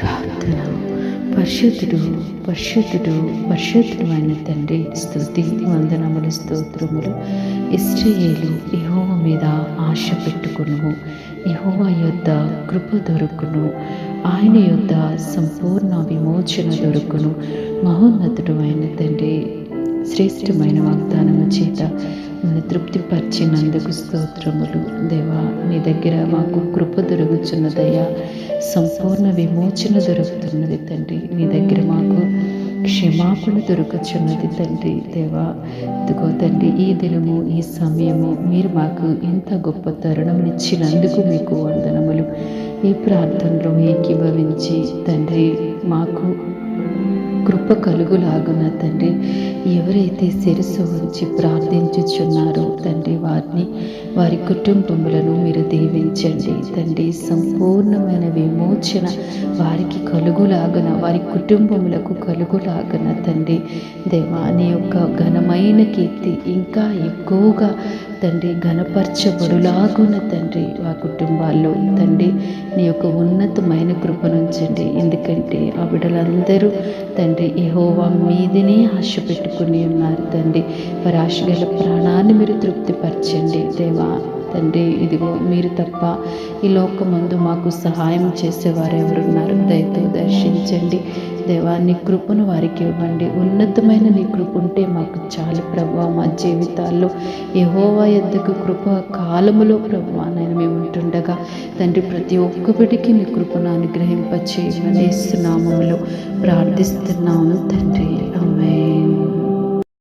ప్రార్థన పరిశుద్ధుడు పరిశుద్ధుడు పరిశుద్ధుడు అయిన తండ్రి స్థుతి వందనములు స్తోత్రములు. ఇస్రాయేలు యహోవ మీద ఆశ పెట్టుకును యహోవ యొద్ద కృప దొరుకును. ఆయన యొద్ద సంపూర్ణ విమోచన దొరుకును. మహోన్నతుడు అయిన తండ్రి శ్రేష్టమైన వాగ్దానము చేత నన్ను తృప్తిపరిచినందుకు స్తోత్రములు. దేవా నీ దగ్గర మాకు కృప దొరుకుతున్నదయ్యా సంపూర్ణ విమోచన దొరుకుతున్నది తండ్రి. నీ దగ్గర మాకు క్షమాపణ దొరుకుచున్నది తండ్రి. దేవా ఇదిగో తండ్రి ఈ దినము ఈ సమయము మీరు మాకు ఇంత గొప్ప తరుణం ఇచ్చినందుకు మీకు వందనములు. ఈ ప్రార్థనలో ఏకీభవించి తండ్రి మాకు కృప కలుగులాగున తండ్రి ఎవరైతే శిరస్సు ఉంచి ప్రార్థించుచున్నారో తండ్రి వారిని వారి కుటుంబములను మీరు దీవించండి. తండ్రి సంపూర్ణమైన విమోచన వారికి కలుగులాగన వారి కుటుంబములకు కలుగులాగన తండ్రి. దేవా నీ యొక్క ఘనమైన కీర్తి ఇంకా ఎక్కువగా తండ్రి ఘనపరచబడులాగున తండ్రి ఆ కుటుంబాల్లో తండ్రి నీ యొక్క ఉన్నతమైన కృపనుంచండి ఎందుకంటే ఆ బిడ్డలందరూ తండ్రి ఎహోవా మీదనే ఆశ పెట్టుకుని ఉన్నారు తండ్రి. వారి ఆశ గల ప్రాణాన్ని మీరు తృప్తిపరచండి. దేవా తండ్రి ఇదిగో మీరు తప్ప ఈ లోకమందు మాకు సహాయం చేసేవారు ఎవరున్నారు? దయతో దర్శించండి. దేవా నీ కృపను వారికి ఇవ్వండి. ఉన్నతమైన నీ కృప ఉంటే మాకు చాలు ప్రభా. మా జీవితాల్లో యహోవా ఎద్దకు కృప కాలములో ప్రభా నేను మేము ఉంటుండగా తండ్రి ప్రతి ఒక్కటికి నీ కృపను అనుగ్రహింపచేయమని నామములో ప్రార్థిస్తున్నాము తండ్రి.